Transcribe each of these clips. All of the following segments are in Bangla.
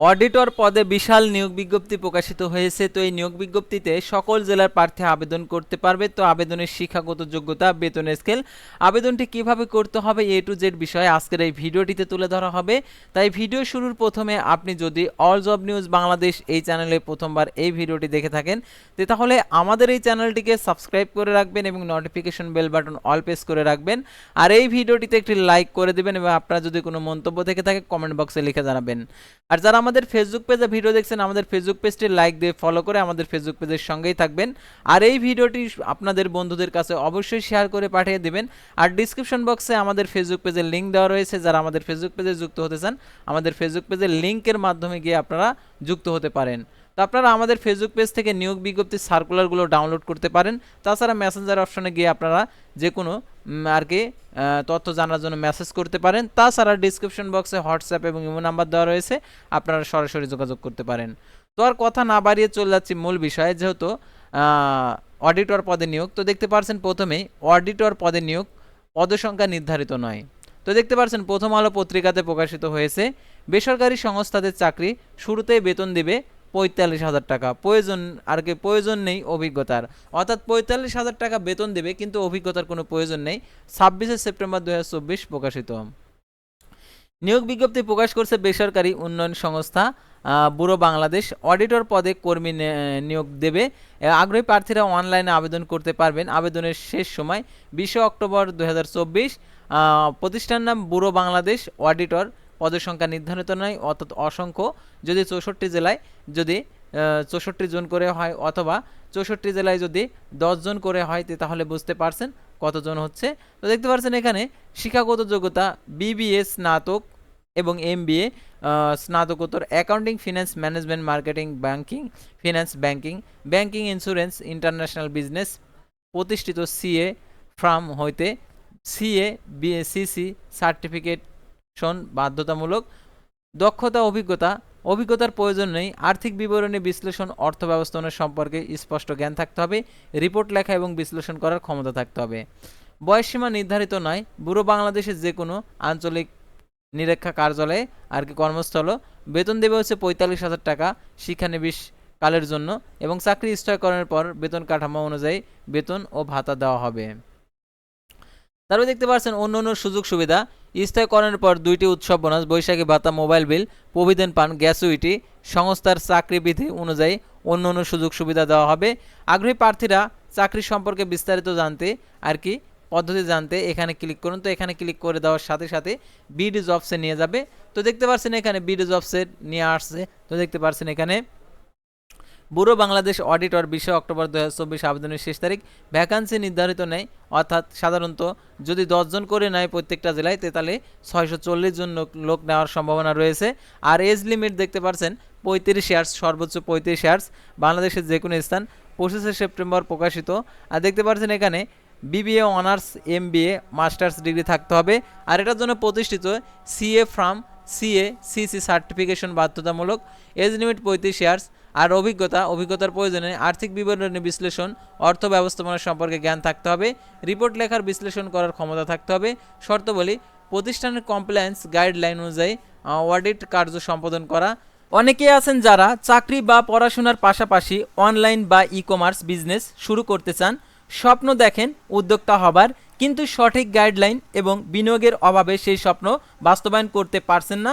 অডিটর পদে বিশাল নিয়োগ বিজ্ঞপ্তি প্রকাশিত হয়েছে। তো এই নিয়োগ বিজ্ঞপ্তিতে সকল জেলার প্রার্থী আবেদন করতে পারবে। তো আবেদনের শিক্ষাগত যোগ্যতা, বেতন স্কেল, আবেদনটি কীভাবে করতে হবে এ টু জেড বিষয়ে আজকের এই ভিডিওটিতে তুলে ধরা হবে। তাই ভিডিও শুরুর প্রথমে আপনি যদি অল জব নিউজ বাংলাদেশ এই চ্যানেলে প্রথমবার এই ভিডিওটি দেখে থাকেন, তো তাহলে আমাদের এই চ্যানেলটিকে সাবস্ক্রাইব করে রাখবেন এবং notification bell button all press করে রাখবেন। আর এই ভিডিওটিতে একটি লাইক করে দেবেন এবং আপনার যদি কোনো মন্তব্য থেকে থাকে, কমেন্ট বক্সে লিখে জানাবেন। আর যারা আমাদের ফেসবুক পেজে ভিডিও দেখছেন, আমাদের ফেসবুক পেজটি লাইক দিয়ে ফলো করে আমাদের ফেসবুক পেজের সঙ্গেই থাকবেন। আর এই ভিডিওটি আপনাদের বন্ধুদের কাছে অবশ্যই শেয়ার করে পাঠিয়ে দেবেন। আর ডিসক্রিপশন বক্সে আমাদের ফেসবুক পেজের লিঙ্ক দেওয়া রয়েছে। যারা আমাদের ফেসবুক পেজে যুক্ত হতে চান, আমাদের ফেসবুক পেজের লিঙ্কের মাধ্যমে গিয়ে আপনারা যুক্ত হতে পারেন। তো আপনারা আমাদের ফেসবুক পেজ থেকে নিয়োগ বিজ্ঞপ্তির সার্কুলারগুলো ডাউনলোড করতে পারেন। তাছাড়া মেসেঞ্জার অপশনে গিয়ে আপনারা যে কোনো আর কি তথ্য জানার জন্য মেসেজ করতে পারেন। তাছাড়া ডিসক্রিপশন বক্সে হোয়াটসঅ্যাপ এবং ইমো নাম্বার দেওয়া রয়েছে, আপনারা সরাসরি যোগাযোগ করতে পারেন। তো আর কথা না বাড়িয়ে চলে যাচ্ছি মূল বিষয়ে, যেহেতু অডিটর পদে নিয়োগ। তো দেখতে পারছেন প্রথমেই অডিটর পদে নিয়োগ পদসংখ্যা নির্ধারিত নয়। তো দেখতে পাচ্ছেন প্রথম আলো পত্রিকাতে প্রকাশিত হয়েছে, বেসরকারি সংস্থাদের চাকরি শুরুতেই বেতন দিবে পঁয়তাল্লিশ হাজার টাকা। প্রয়োজন, আর কি প্রয়োজন নেই অভিজ্ঞতার। অর্থাৎ পঁয়তাল্লিশ হাজার টাকা বেতন দেবে, কিন্তু অভিজ্ঞতার কোনো প্রয়োজন নেই। ছাব্বিশে সেপ্টেম্বর দু হাজার চব্বিশ প্রকাশিত। নিয়োগ বিজ্ঞপ্তি প্রকাশ করছে বেসরকারি উন্নয়ন সংস্থা ব্যুরো বাংলাদেশ। অডিটর পদে কর্মী নিয়োগ দেবে। আগ্রহী প্রার্থীরা অনলাইনে আবেদন করতে পারবেন। আবেদনের শেষ সময় বিশে অক্টোবর দু হাজার চব্বিশ। প্রতিষ্ঠান নাম ব্যুরো বাংলাদেশ, অডিটর। পদের সংখ্যা নির্ধারিত নয়, অর্থাৎ অসংখ্য। যদি চৌষট্টি জেলায় যদি চৌষট্টি জন করে হয় অথবা চৌষট্টি জেলায় যদি জন করে হয় তাহলে বুঝতে পারছেন কতজন হচ্ছে। তো দেখতে পাচ্ছেন এখানে শিক্ষাগত যোগ্যতা বিবিএ, স্নাতক এবং এম বি এ স্নাতকোত্তর accounting, finance management, marketing, banking, finance banking banking, insurance, international business প্রতিষ্ঠিত সিএ ফার্ম হইতে সিএ বিএসিসি সার্টিফিকেশন বাধ্যতামূলক, দক্ষতা, অভিজ্ঞতা, অভিজ্ঞতার প্রয়োজন নেই। আর্থিক বিবরণী, বিশ্লেষণ অর্থ ব্যবস্থাপনা সম্পর্কে স্পষ্ট জ্ঞান থাকতে হবে। রিপোর্ট লেখা এবং বিশ্লেষণ করার ক্ষমতা থাকতে হবে। বয়সসীমা নির্ধারিত নয়। বুড়ো বাংলাদেশের যে কোনো আঞ্চলিক নিরীক্ষা কার্যালয়ে আর কি কর্মস্থল। বেতন দেবে হচ্ছে পঁয়তাল্লিশ হাজার টাকা শিক্ষানবিশ কালের জন্য এবং চাকরি স্থয়করণের পর বেতন কাঠামো অনুযায়ী বেতন ও ভাতা দেওয়া হবে। তারপরে দেখতে পাচ্ছেন অন্য অন্য সুযোগ সুবিধা। স্থায়ীকরণের পর দুইটি উৎসব বোনাস, বৈশাখী ভাতা, মোবাইল বিল, প্রভিডেন্ট পান গ্যাসুইটি সংস্থার চাকরি বিধি অনুযায়ী অন্য অন্য সুযোগ সুবিধা দেওয়া হবে। আগ্রহী প্রার্থীরা চাকরি সম্পর্কে বিস্তারিত জানতে আর কি পদ্ধতি জানতে এখানে ক্লিক করুন। তো এখানে ক্লিক করে দেওয়ার সাথে সাথে বিডি জবসে নিয়ে যাবে। তো দেখতে পাচ্ছেন এখানে বিডি জবসে নিয়ে আসছে। তো দেখতে পাচ্ছেন এখানে ব্যুরো বাংলাদেশ অডিটর বিশে অক্টোবর দু হাজার চব্বিশ আবেদনের শেষ তারিখ ভ্যাকান্সি নির্ধারিত নেই অর্থাৎ সাধারণত যদি দশজন করে নেয় প্রত্যেকটা জেলায় তে তাহলে ছয়শো চল্লিশ জন লোক নেওয়ার সম্ভাবনা রয়েছে। আর এজ লিমিট দেখতে পাচ্ছেন, পঁয়ত্রিশ ইয়ার্স, সর্বোচ্চ পঁয়ত্রিশ ইয়ার্স, বাংলাদেশের যে কোনো স্থান, পঁচিশে সেপ্টেম্বর প্রকাশিত। আর দেখতে পাচ্ছেন এখানে BBA honours M masters degree থাকতে হবে। আর এটার জন্য প্রতিষ্ঠিত CA firm CA CC certification বাধ্যতামূলক। এজ লিমিট পঁয়ত্রিশ ইয়ার্স আর অভিজ্ঞতা, অভিজ্ঞতার প্রয়োজনে আর্থিক বিবরণী বিশ্লেষণ, অর্থ ব্যবস্থাপনা সম্পর্কে জ্ঞান থাকতে হবে, রিপোর্ট লেখার বিশ্লেষণ করার ক্ষমতা থাকতে হবে শর্তাবলী প্রতিষ্ঠানের কমপ্লায়েন্স গাইডলাইন অনুযায়ী অডিট কার্য সম্পাদন করা। অনেকেই আছেন যারা চাকরি বা পড়াশোনার পাশাপাশি অনলাইন বা ই কমার্স বিজনেস শুরু করতে চান। স্বপ্ন দেখেন উদ্যোক্তা হবার, কিন্তু সঠিক গাইডলাইন এবং বিনিয়োগের অভাবে সেই স্বপ্ন বাস্তবায়ন করতে পারছেন না।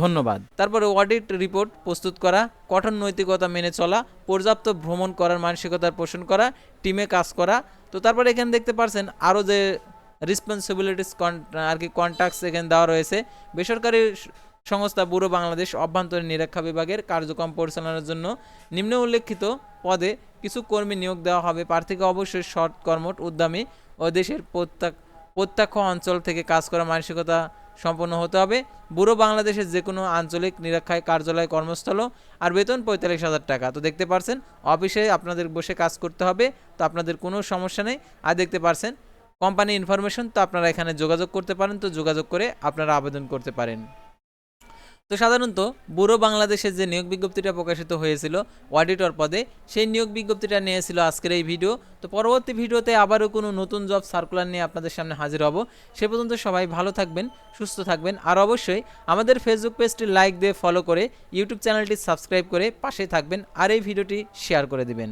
ধন্যবাদ। তারপরে অডিট রিপোর্ট প্রস্তুত করা, কঠোর নৈতিকতা মেনে চলা, পর্যাপ্ত ভ্রমণ করার মানসিকতার পোষণ করা, টিমে কাজ করা। তো তারপরে এখানে দেখতে পারছেন আরও যে রেসপন্সিবিলিটিস আর কি কন্ট্যাক্টস এখানে দেওয়া রয়েছে। বেসরকারি সংস্থা ব্যুরো বাংলাদেশ অভ্যন্তরীণ নিরীক্ষা বিভাগের কার্যক্রম পরিচালনার জন্য নিম্ন উল্লেখিত পদে কিছু কর্মী নিয়োগ দেওয়া হবে। প্রার্থীকে অবশ্যই সৎ কর্মঠ, উদ্যমী ও দেশের প্রত্যেক প্রত্যক্ষ অঞ্চল থেকে কাজ করা মানসিকতা সম্পন্ন হতে হবে। বুড়ো বাংলাদেশের যে কোনো আঞ্চলিক নিরীক্ষায় কার্যালয় কর্মস্থল আর বেতন পঁয়তাল্লিশ হাজার টাকা। তো দেখতে পারছেন, অফিসে আপনাদের বসে কাজ করতে হবে, তো আপনাদের কোনো সমস্যা নেই। আর দেখতে পারছেন, কোম্পানি ইনফরমেশন, তো আপনারা এখানে যোগাযোগ করতে পারেন, তো যোগাযোগ করে আপনারা আবেদন করতে পারেন। তো সাধারণত বুড়ো বাংলাদেশের যে নিয়োগ বিজ্ঞপ্তিটা প্রকাশিত হয়েছিল অডিটর পদে, সেই নিয়োগ বিজ্ঞপ্তিটা নিয়েছিল আজকের এই ভিডিও। তো পরবর্তী ভিডিওতে আবারও কোনো নতুন জব সার্কুলার নিয়ে আপনাদের সামনে হাজির হব। সে পর্যন্ত সবাই ভালো থাকবেন, সুস্থ থাকবেন, আর অবশ্যই আমাদের ফেসবুক পেজটি লাইক দিয়ে ফলো করে ইউটিউব চ্যানেলটি সাবস্ক্রাইব করে পাশে থাকবেন, আর এই ভিডিওটি শেয়ার করে দিবেন।